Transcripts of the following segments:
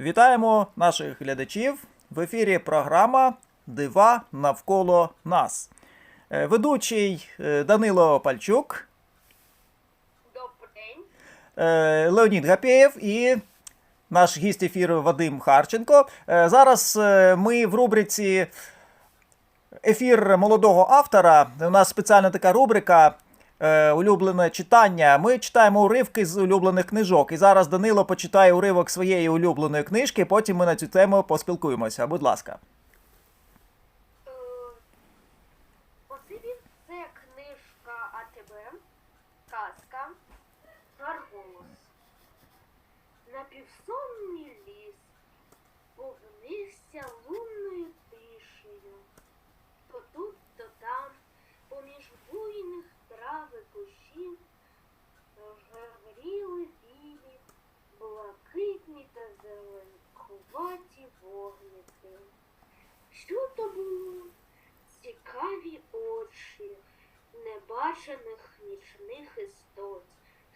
Вітаємо наших глядачів. В ефірі програма Дива навколо нас. Е, Ведучий е, Данило Пальчук, Добрий день. е, Леонід Гапєєв і наш гість ефіру Вадим Харченко. Зараз ми в рубриці Ефір молодого автора. У нас спеціальна така рубрика. Е, Улюблене читання. Ми читаємо уривки з улюблених книжок. І зараз Данило почитає уривок своєї улюбленої книжки. Потім ми на цю тему поспілкуємося. Будь ласка. Е, це книжка АТБ, казка, Гарголос. Напівсонний ліс повнився лунною тишею. То тут, то там, поміж буйних трав і кущів, жевріли білі, блакитні та зеленкуваті вогники. Що то було? Цікаві очі небачених нічних істот,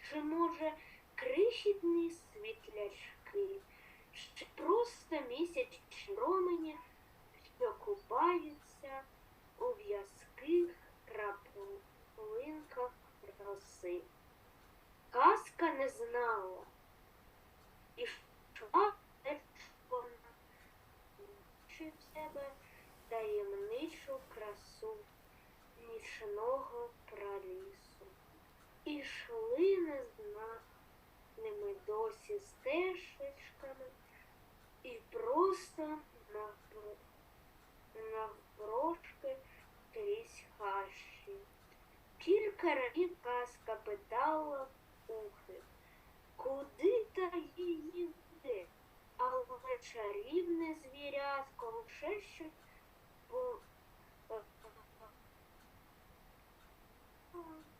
чи, може, крихітні світлячки, чи просто місячні промені, що купаються у в'язких краплинках роси. Казка не знала. І чи в себе таємничу красу нічного пралісу. І йшли незнаними досі стежечками і просто навпро- Кілька разів казка питала ухи, куди та її йде? Але чарівне звірятко лише щось по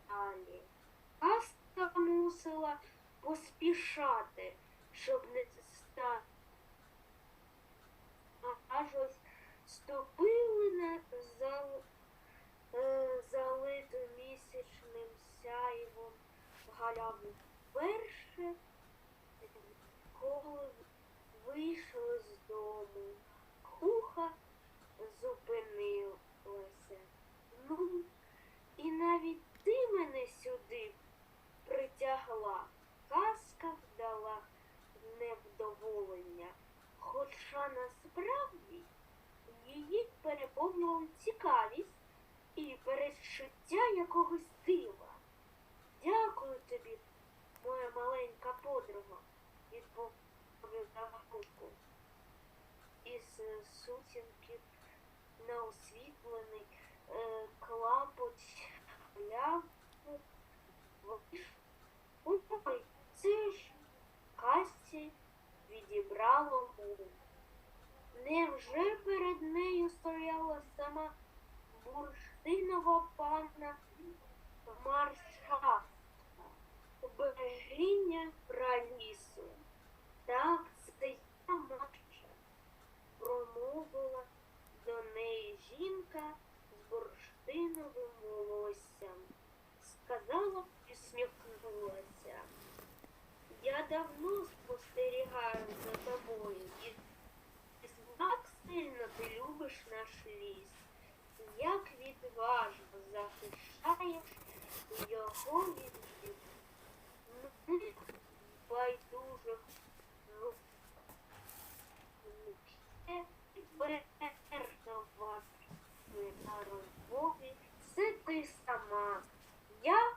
далі. Казка мусила поспішати, щоб не стати. Аж ось ступили на зал, е, залиту галяву вперше, коли вийшли з дому. Куха зупинилася. Ну, і навіть ти мене сюди притягла. Казка вдала невдоволення, хоча насправді її переповнювала цікавість і передчуття якогось дива. Дякую тобі, моя маленька подруга, відповів Гавкушку. Із е, сутінків на освітлений е, клапоть ляв Ой, це ж Касті відібрало мову. Невже перед нею стояла сама бурштинова панна Марша, берегиня пралісу? Так, це я Марша, промовила до неї жінка з бурштиновим волоссям. Сказала і сміхнулася. Я давно спостерігаю за тобою і так сильно ти любиш наш ліс. Як відважно захищаєш його від злих, байдужих рук. на розмові це ти сама. Я?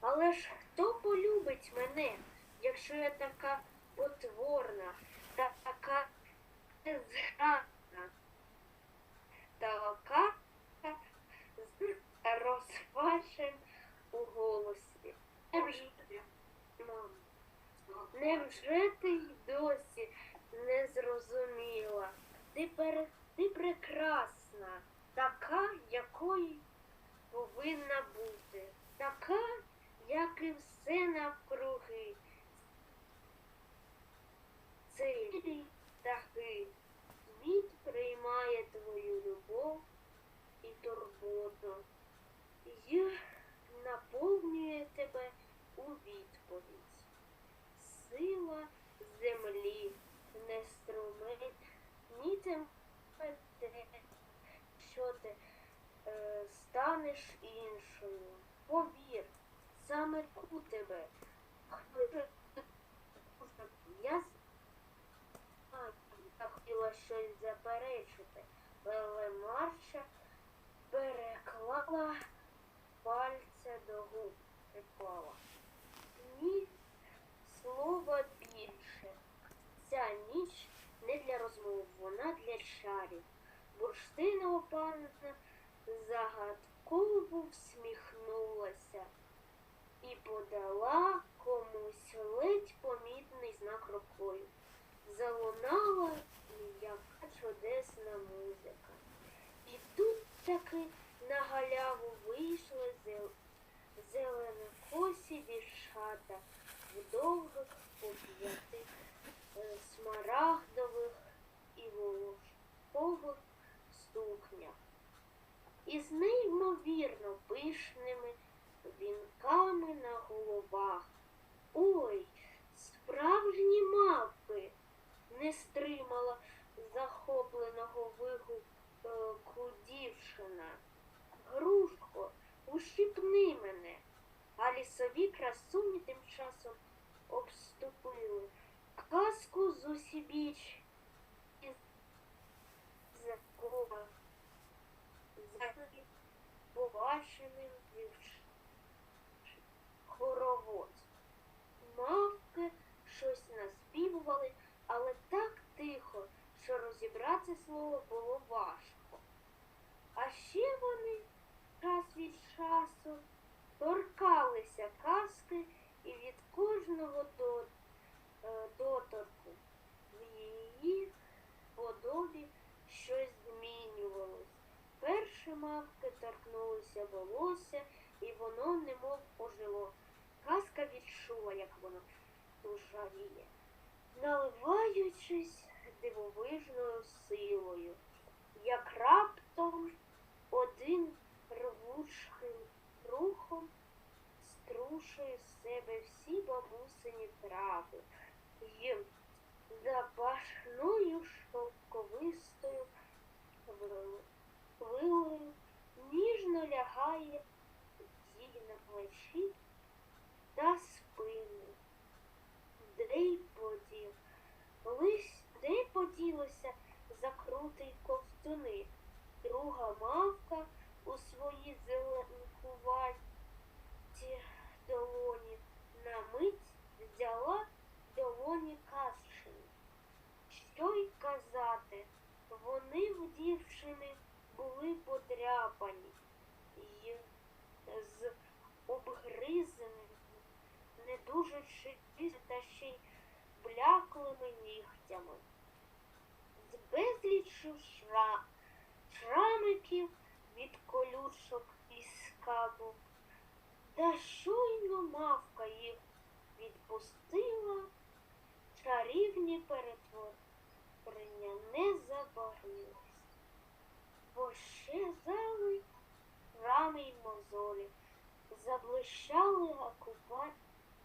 Але ж хто полюбить мене, якщо я така потворна, та така згадна, така з розпачем голосі. Невже, ти й досі не зрозуміла? Ти, пер... ти прекрасна, така, якою повинна бути, така, як і все навкруги. Цей птахи, світ приймає твою любов і турботу і наповнює тебе у відповідь. Сила землі не у тебе. Я знаю, я хотіла щось заперечити, але Марша переклала пальця до губ. Приклала. Ні слова більше. Ця ніч не для розмов, вона для чарів. Бурштинова панна загадково всміхнулася і подала комусь ледь помітний знак рукою. Залунала м'яка чудесна музика. І тут таки на галяву вийшли зел... зеленокосі дівчата в довгих пов'ятих е, смарагдових і волошкових сукнях із неймовірно пишними вінками на головах. Ой, справжні мавпи! не стримала захопленого вигуку дівчина. Грушко, ущипни мене. А лісові красуні тим часом обступили казку з усібіч із закова за побаченим вівч хоровод. Мавки щось наспівували, але так тихо, що розібрати слово було важко. А ще вони час від часу торкалися казки і від кожного е, доторку в її подобі щось змінювалось. Перші мавки торкнулися волосся, і воно немов ожило. Казка відчула, як воно тужавіє, наливаючись дивовижною силою, як раптом один рвучким рухом струшує з себе всі бабусині трави і запашною шовковистою вил- вилою ніжно лягає їй на плечі та спину. Де й й поділося закрутий ковтуни. Що й казати, вони в дівчини були подряпані й з обгризаними, не дуже чисті та ще й бляклими нігтями. З безліччю шра... шрамиків від колючок і скабу. Та щойно мавка їх відпустила, чарівні перетворення не забарились. Пощезали рани й мозолі, заблищали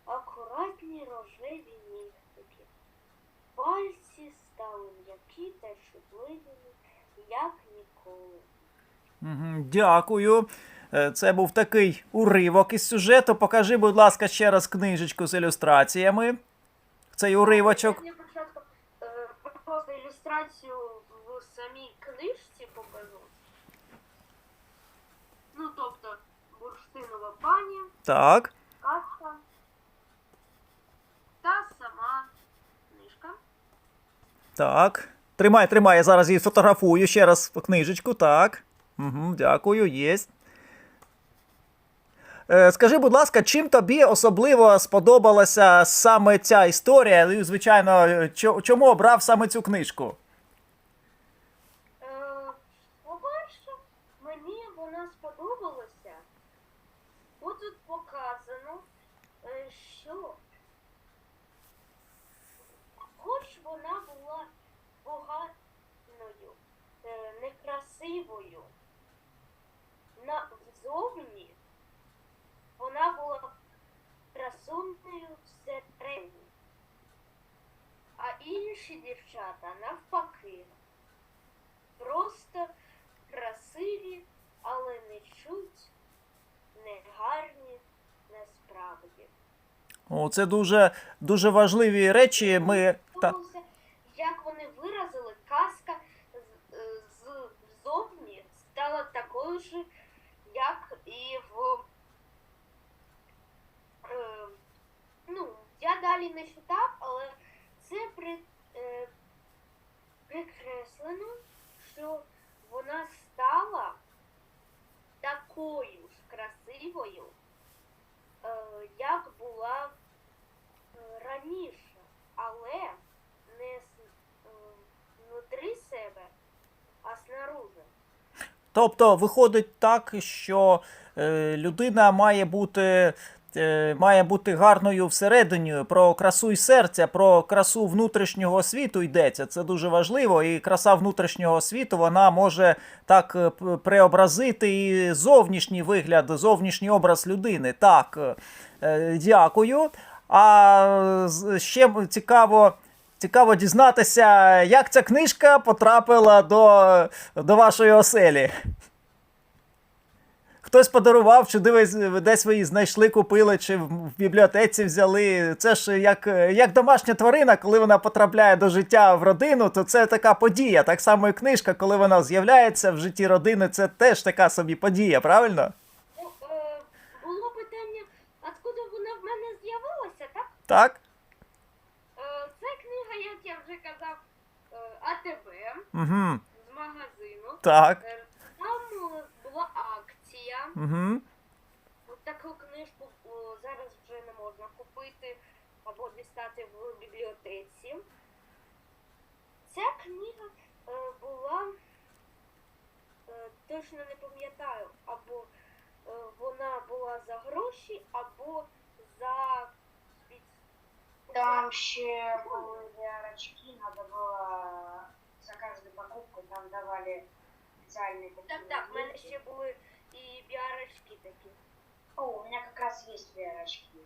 акуратні рожеві нігтики. Пальці стали м'які та чутливими, як ніколи. Дякую. Е, Це був такий уривок із сюжету. Покажи, будь ласка, ще раз книжечку з ілюстраціями. Цей уривочок. Я спочатку е, просто ілюстрацію в самій книжці покажу. Ну, тобто, бурштинова пані, Так. казка та сама книжка. Так. Тримай, тримай, я зараз її фотографую ще раз книжечку. Так. Угу, дякую, єсть. Е, Скажи, будь ласка, чим тобі особливо сподобалася саме ця історія? І, звичайно, чому обрав саме цю книжку? Е, По-перше, мені вона сподобалася. Бо тут показано, е, що хоч вона була поганою, некрасивою, вона була красунею всередині. А інші дівчата навпаки просто красиві, але не чуть не гарні насправді. О, це дуже, дуже важливі речі. Ми та, як вони виразили, казка ззовні стала такою ж, як і в. Е, ну, я далі не читав, але це при, е, прикреслено, що вона стала такою ж красивою, е, як була е, раніше, але не е, внутрі себе, а снаружи. Тобто виходить так, що е, людина має бути, має бути гарною всередині, про красу і серця, про красу внутрішнього світу йдеться. Це дуже важливо. І краса внутрішнього світу вона може так е, преобразити і зовнішній вигляд, зовнішній образ людини. Так, е, е, дякую. А ще цікаво. Цікаво дізнатися, як ця книжка потрапила до, до вашої оселі. Хтось подарував, чи дивись, десь ви її знайшли, купили, чи в бібліотеці взяли. Це ж як, як домашня тварина, коли вона потрапляє до життя в родину, то це така подія. Так само і книжка, коли вона з'являється в житті родини, це теж така собі подія, правильно? Е, було питання, откуда вона в мене з'явилася, так? Так? Е, це книга, як я вже казав, е, АТБ Угу. з магазину. Так. Е, Там е, була акція. Угу. От таку книжку о, зараз вже не можна купити або дістати в бібліотеці. Ця книга е, була, е, точно не пам'ятаю, або е, вона була за гроші, або за Там ще були VR-очки, надо было за каждую покупку там давали специальные такие. Так, так, в мене ще були і біарочки такі. О, у меня как раз есть VR-очки.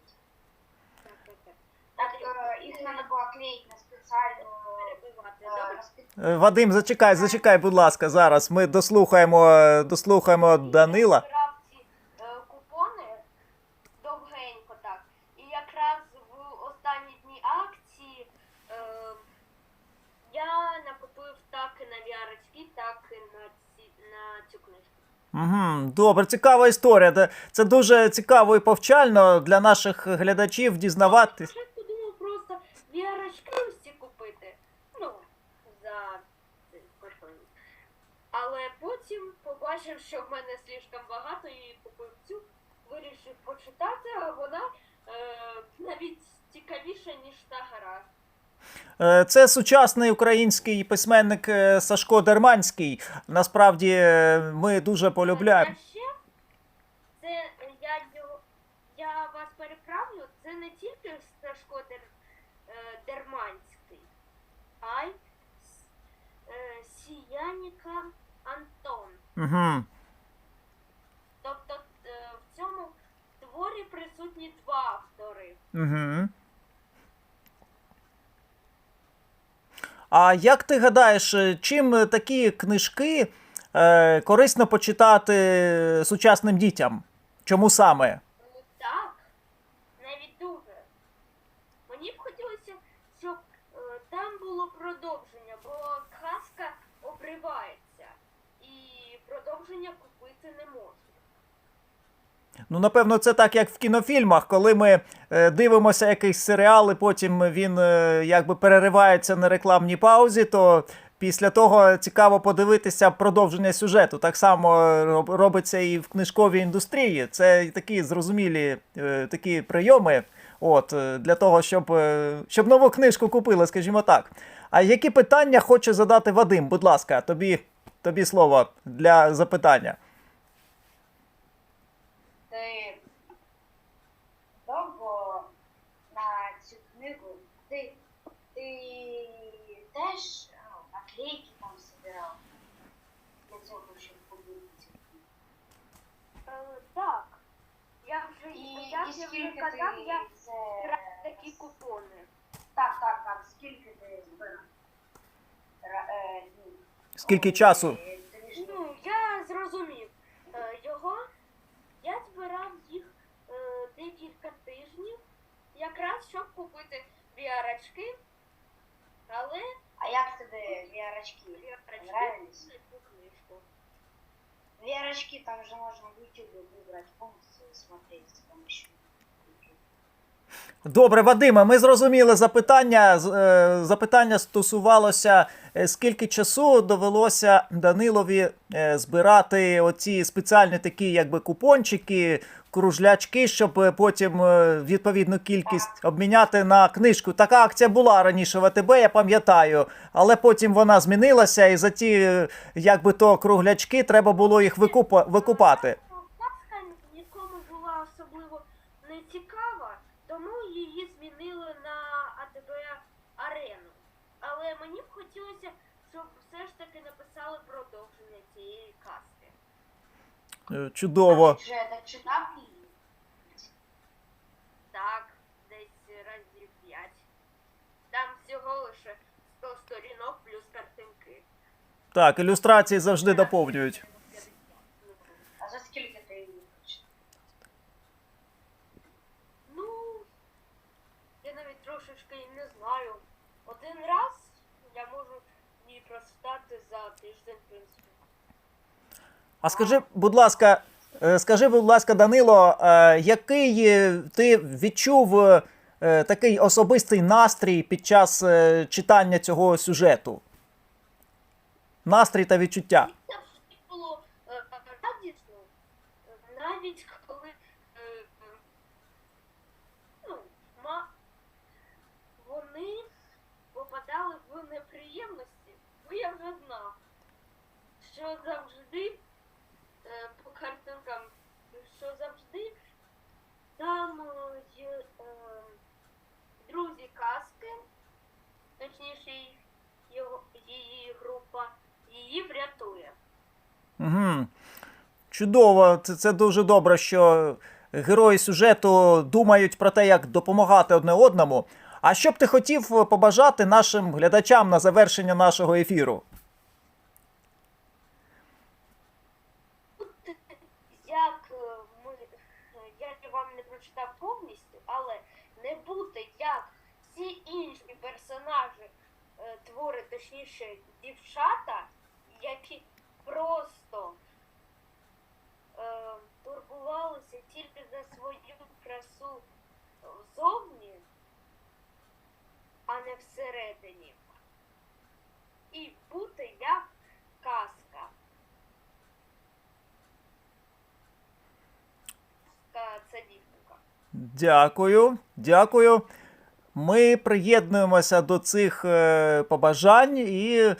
Так, так, так. Так, э, их надо было клеить на специальную... Перебивати, э, добре? на спе- Е, Вадим, зачекай, зачекай, будь ласка, зараз. Ми дослухаємо, е, дослухаємо Данила. Я збирав ці е, купони довгенько так. І якраз в останні дні акції е, я накупив так і на віарочки, так і на, ці, на цю книжку. Угу, добре, цікава історія. Це дуже цікаво і повчально для наших глядачів дізнаватись. Спочатку думав просто віарочки всі купити. Ну, за кордон. Але потім побачив, що в мене слишком багато і купив цю, вирішив почитати, а вона е, навіть цікавіша, ніж та гра. Е, Це сучасний український письменник е, Сашко Дерманський. Насправді е, ми дуже полюбляємо. А ще це я я вас переправлю, це не тільки Сашко Дер, Дерманський, а й Сіяніка Антон. Угу. Тобто в цьому творі присутні два автори. Угу. А як ти гадаєш, е, чим е, такі книжки е, корисно почитати сучасним дітям? Чому саме? Ну, Так, навіть дуже. Мені б хотілося, щоб е, там було продовження, бо казка обривається і продовження купити не можна. Ну, напевно, це так, як в кінофільмах, коли ми е, дивимося якийсь серіал, і потім він е, якби переривається на рекламній паузі, то після того цікаво подивитися продовження сюжету. Так само е, робиться і в книжковій індустрії. Це такі зрозумілі е, такі прийоми. От, е, для того, щоб, е, щоб нову книжку купили, скажімо так. А які питання хоче задати Вадим? Будь ласка, тобі, тобі слово для запитання. Ти довго на цю книгу ти, ти теж ну, наклейки там собирав для цього, щоб побити цю книгу. Е, так. Я вже, І, скільки казав, ти я це... такі купони. Так, так, так, скільки ти збирав? Ра- е, днів? Скільки часу? Е. Ну, я зрозумів. Е, Його я збирав їх е, декілька тижнів. Якраз щоб купити VR-очки, але А як тобі? VR-очки Нравились? Книжку. Там же можно в YouTube выбрать функцию смотреть с помощью. Добре, Вадиме, ми зрозуміли запитання. Е, Запитання стосувалося, е, скільки часу довелося Данилові е, збирати оці спеціальні такі, якби купончики, кружлячки, щоб потім відповідну кількість обміняти на книжку. Така акція була раніше в АТБ, я пам'ятаю, але потім вона змінилася, і за ті, якби то круглячки, треба було їх викупа- викупати. Казка нікому була особливо не цікава, тому її змінили на АТБ арену. Але мені б хотілося, щоб все ж таки написали продовження цієї казки. Е, Чудово. Вже це її? Так, десь разів п'ять. Там всього лише 100 сторінок плюс картинки. Так, ілюстрації завжди доповнюють. А за скільки ти її прочитав? Ну, я навіть трошечки і не знаю. Один раз я можу її прочитати за тиждень, в принципі. А скажи, будь ласка, е, скажи, будь ласка, Данило, е, який ти відчув е, такий особистий настрій під час читання цього сюжету? Настрій та відчуття. Завжди було радісно, навіть коли ну, вони попадали в неприємності, бо я вже знав, що завжди е, по картинкам, що завжди там е, друзі казки, точніше її група, її врятує. Угу. Чудово, це, це дуже добре, що герої сюжету думають про те, як допомагати одне одному. А що б ти хотів побажати нашим глядачам на завершення нашого ефіру? Тут як е, ми, е, я вам не прочитав повністю, але не бути як всі інші персонажі е, твори, точніше дівчата, які просто е, турбувалися тільки за свою красу зовні, а не всередині. І бути як. Казка це дівчинка. Дякую, дякую. Ми приєднуємося до цих е, побажань і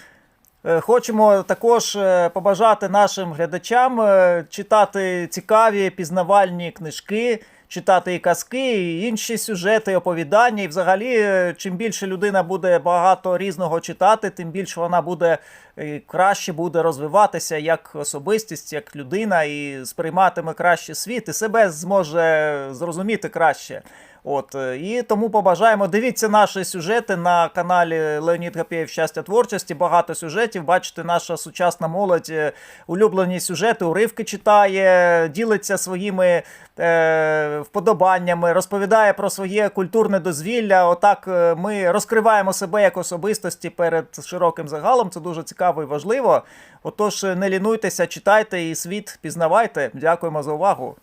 е, хочемо також е, побажати нашим глядачам читати цікаві пізнавальні книжки, читати і казки, і інші сюжети, оповідання. І взагалі, чим більше людина буде багато різного читати, тим більше вона буде краще буде розвиватися як особистість, як людина, і сприйматиме краще світ, і себе зможе зрозуміти краще. От е, і тому побажаємо. Дивіться наші сюжети на каналі Леонід Гапєєв Щастя творчості. Багато сюжетів. Бачите, наша сучасна молодь е, улюблені сюжети, уривки читає, ділиться своїми е, вподобаннями, розповідає про своє культурне дозвілля. Отак е, ми розкриваємо себе як особистості перед широким загалом. Це дуже цікаво і важливо. Отож, не лінуйтеся, читайте і світ пізнавайте. Дякуємо за увагу.